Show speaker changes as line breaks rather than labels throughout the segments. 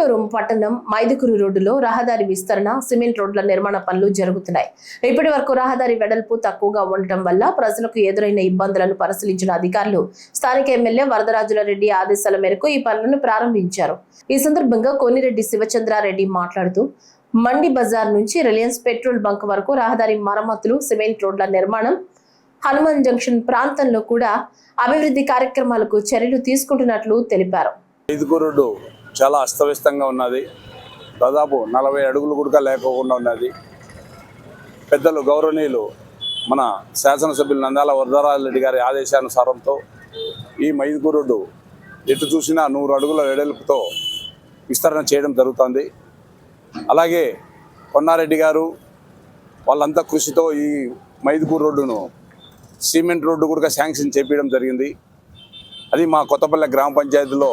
అనంతపురం పట్టణం మైదుకురు రోడ్డులో రహదారి విస్తరణ సిమెంట్ రోడ్ల నిర్మాణ పనులు జరుగుతున్నాయి. ఇప్పటి వరకు రహదారి వెడల్పు తక్కువగా ఉండటం వల్ల ప్రజలకు ఎదురైన ఇబ్బందులను పరిశీలించిన అధికారులు స్థానిక ఎమ్మెల్యే వరదరాజుల రెడ్డి ఆదేశాల మేరకు ఈ పనులను ప్రారంభించారు. ఈ సందర్భంగా కోనిరెడ్డి శివచంద్రారెడ్డి మాట్లాడుతూ మండి బజార్ నుంచి రిలయన్స్ పెట్రోల్ బంక్ వరకు రహదారి మరమ్మతులు సిమెంట్ రోడ్ల నిర్మాణం హనుమాన్ జంక్షన్ ప్రాంతంలో కూడా అభివృద్ధి కార్యక్రమాలకు చర్యలు తీసుకుంటున్నట్లు తెలిపారు.
చాలా అస్తవ్యస్తంగా ఉన్నది. దాదాపు నలభై అడుగులు కూడా లేకోకుండా ఉన్నది. పెద్దలు గౌరవనీయులు మన శాసనసభ్యులు నందాల వరదరాజరెడ్డి గారి ఆదేశానుసారంతో ఈ మైదుగురుడు ఎటు చూసినా నూరు అడుగుల వెడల్పుతో విస్తరణ చేయడం జరుగుతుంది. అలాగే కొన్నారెడ్డి గారు వాళ్ళంతా కృషితో ఈ మైదుగూరు రోడ్డును సిమెంట్ రోడ్డు కూడా శాంక్షన్ చేపించడం జరిగింది. అది మా కొత్తపల్లె గ్రామ పంచాయతీలో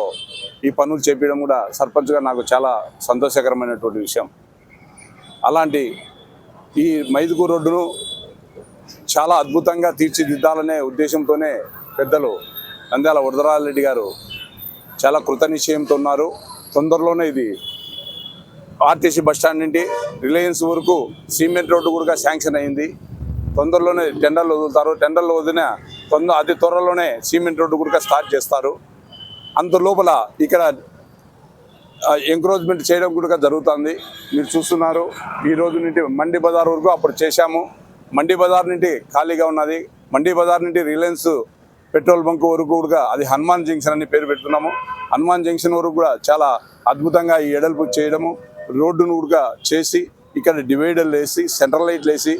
ఈ పనులు చేపించడం కూడా సర్పంచ్గా నాకు చాలా సంతోషకరమైనటువంటి విషయం. అలాంటి ఈ మైదుగూరు రోడ్డును చాలా అద్భుతంగా తీర్చిదిద్దాలనే ఉద్దేశంతోనే పెద్దలు నంద్యాల వరదరాజరెడ్డి గారు చాలా కృత నిశ్చయంతో ఉన్నారు. తొందరలోనే ఇది ఆర్టీసీ బస్టాండ్ నుండి రిలయన్స్ వరకు సిమెంట్ రోడ్డు కూడా శాంక్షన్ అయింది. తొందరలోనే టెండర్లు వదులుతారు. టెండర్లు వదిలిన తొందర అతి త్వరలోనే సిమెంట్ రోడ్డు కూడా స్టార్ట్ చేస్తారు. అంత లోపల ఇక్కడ ఎంక్రోచ్మెంట్ చేయడం కూడా జరుగుతుంది. మీరు చూస్తున్నారు ఈ రోజు నుండి మండి బజార్ వరకు అప్పుడు చేశాము. మండి బజార్ నుండి ఖాళీగా ఉన్నది. మండి బజార్ నుండి రిలయన్స్ పెట్రోల్ బంక్ వరకు కూడా అది హనుమాన్ జంక్షన్ అని పేరు పెడుతున్నాము. హనుమాన్ జంక్షన్ వరకు కూడా చాలా అద్భుతంగా ఈ ఎడల్పు చేయడము రోడ్డును కూడా చేసి ఇక్కడ డివైడర్లు వేసి సెంట్రల్ లైట్లు వేసి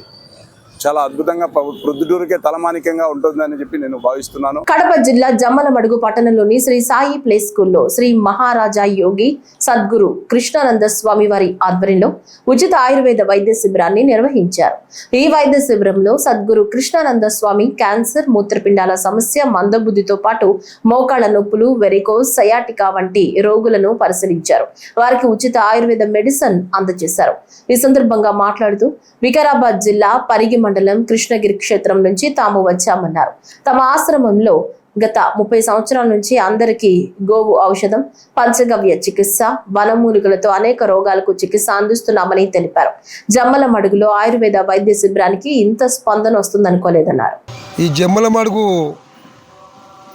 చాలా అద్భుతంగా ప్రొద్దుటూరుకే తలమానికంగా ఉంటుందని చెప్పి నేను భావిస్తున్నాను.
కడప జిల్లా జమ్మలమడుగు పట్టణంలోని శ్రీ సాయి ప్లే స్కూల్లో శ్రీ మహారాజా యోగి సద్గురు కృష్ణానంద స్వామి వారి ఆధ్వర్యంలో ఉచిత ఆయుర్వేద వైద్య శిబిరాన్ని నిర్వహించారు. ఈ వైద్య శిబిరంలో సద్గురు కృష్ణానంద స్వామి క్యాన్సర్ మూత్రపిండాల సమస్య మందబుద్ధితో పాటు మోకాళ్ళ నొప్పులు వెరికోస్ సయాటికా వంటి రోగులను పరిశీలించారు. వారికి ఉచిత ఆయుర్వేద మెడిసిన్ అందజేశారు. ఈ సందర్భంగా మాట్లాడుతూ వికారాబాద్ జిల్లా పరిగి మండలం కృష్ణగిరి క్షేత్రం నుంచి తాము వచ్చామన్నారు. తమ ఆశ్రమంలో గత ముప్పై సంవత్సరాల నుంచి అందరికీ గోవు ఔషధం పంచగవ్య చికిత్స వనమూలికలతో అనేక రోగాలకు చికిత్స అందిస్తున్నామని తెలిపారు. జమ్మల మడుగులో ఆయుర్వేద వైద్య శిబిరానికి ఇంత స్పందన వస్తుందనుకోలేదన్నారు.
ఈ జమ్మల మడుగు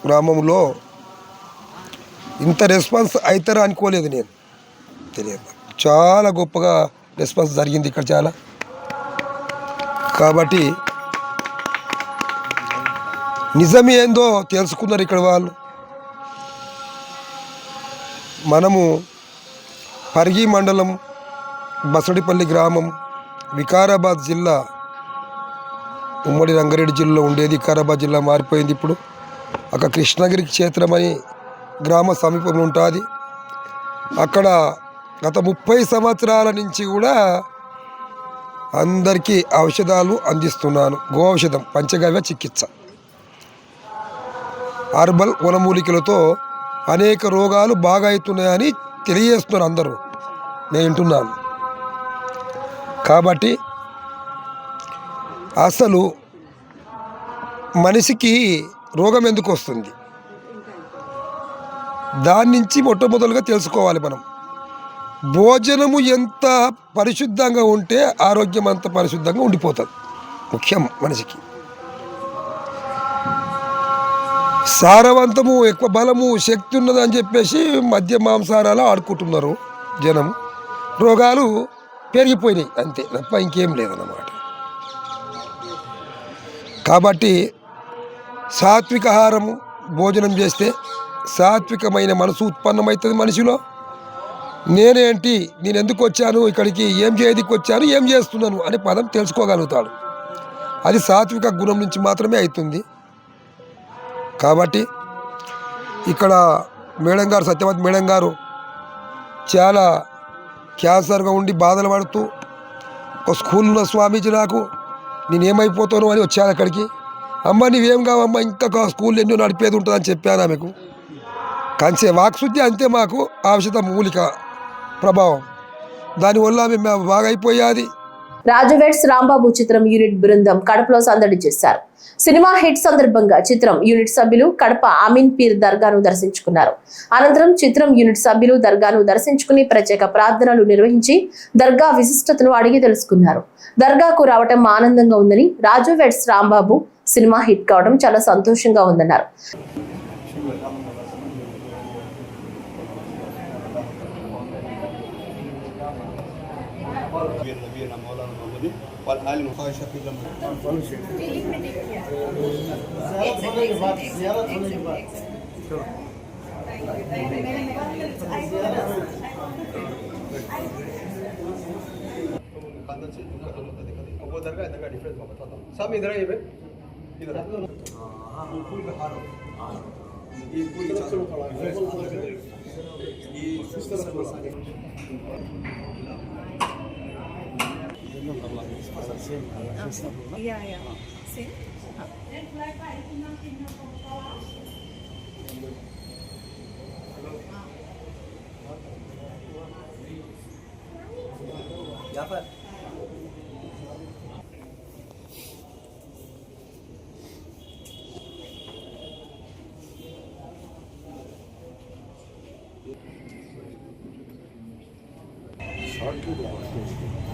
గ్రామంలో ఇంత రెస్పాన్స్ అవుతారా అనుకోలేదు నేను. తెలియదు. చాలా గొప్పగా రెస్పాన్స్ జరిగింది ఇక్కడ చాలా. కాబట్టి నిజం ఏందో తెలుసుకున్నారు ఇక్కడ వాళ్ళు. మనము పరిగి మండలం బసడిపల్లి గ్రామం వికారాబాద్ జిల్లా ఉమ్మడి రంగారెడ్డి జిల్లాలో ఉండేది. వికారాబాద్ జిల్లా మారిపోయింది ఇప్పుడు. అక్కడ కృష్ణగిరి క్షేత్రం అని గ్రామ సమీపంలో ఉంటుంది. అక్కడ గత ముప్పై సంవత్సరాల నుంచి కూడా అందరికీ ఔషధాలు అందిస్తున్నాను. గో ఔషధం పంచగవ్య చికిత్స. హర్బల్ వనమూలికలతో అనేక రోగాలు బాగా అవుతున్నాయని తెలియజేస్తున్నారు అందరూ. నేను వింటున్నాను. కాబట్టి అసలు మనిషికి రోగం ఎందుకు వస్తుంది? దాని నుంచి మొట్టమొదలుగా తెలుసుకోవాలి మనం. భోజనము ఎంత పరిశుద్ధంగా ఉంటే ఆరోగ్యం అంత పరిశుద్ధంగా ఉండిపోతుంది. ముఖ్యం మనిషికి. సారవంతము ఎక్కువ బలము శక్తి ఉన్నదని చెప్పేసి మద్య మాంసారాలు ఆడుకుంటున్నారు జనం. రోగాలు పెరిగిపోయినాయి అంతే తప్ప ఇంకేం లేదన్నమాట. కాబట్టి సాత్విక ఆహారము భోజనం చేస్తే సాత్వికమైన మనసు ఉత్పన్నమవుతుంది మనిషిలో. నేనేంటి? నేను ఎందుకు వచ్చాను ఇక్కడికి ఏం చేయదికి వచ్చాను ఏం చేస్తున్నాను? అనే పదం తెలుసుకోగలుగుతాడు. అది సాత్విక గుణం నుంచి మాత్రమే అవుతుంది కాబట్టి ఇక్కడ మేడం గారు సత్యవతి మేడం గారు చాలా క్యాన్సర్గా ఉండి బాధలు పడుతూ ఒక స్కూల్లో స్వామీజీ నాకు నేనేమైపోతాను? అని వచ్చాను అక్కడికి. అమ్మ నీవేం కావమ్మా? ఇంకా స్కూల్ ఎన్నో నడిపేది ఉంటుందని చెప్పాను ఆమెకు. కంచే వాక్శుద్ధి అంతే మాకు ఆవశ్యత మూలిక. ప్రభావం. దానివల్ల ఆమె మే-
రాంబాబు చిత్రం యూనిట్ బృందం కడపలో సందడి చేశారు. సినిమా హిట్ సందర్భంగా చిత్రం యూనిట్ సభ్యులు కడప అమీన్ పీర్ దర్గాను దర్శించుకున్నారు. అనంతరం చిత్రం యూనిట్ సభ్యులు దర్గాను దర్శించుకుని ప్రత్యేక ప్రార్థనలు నిర్వహించి దర్గా విశిష్టతను అడిగి తెలుసుకున్నారు. దర్గాకు రావటం ఆనందంగా ఉందని Raju weds Rambabu cinema hit కావడం చాలా సంతోషంగా ఉందన్నారు.
नबीना मौलाना मोहम्मदी और आलिम ख्वाहिशात खानदान से उनका दोनों का दिखा दी वो दरगाह दरगाह डिफरेंस मैं बताता हूँ सब इधर है ये इधर फूल का हार ये फूल का चलो खड़ा है ये सुस्त रखना Iya,
iya. Same. Dapat. Short to the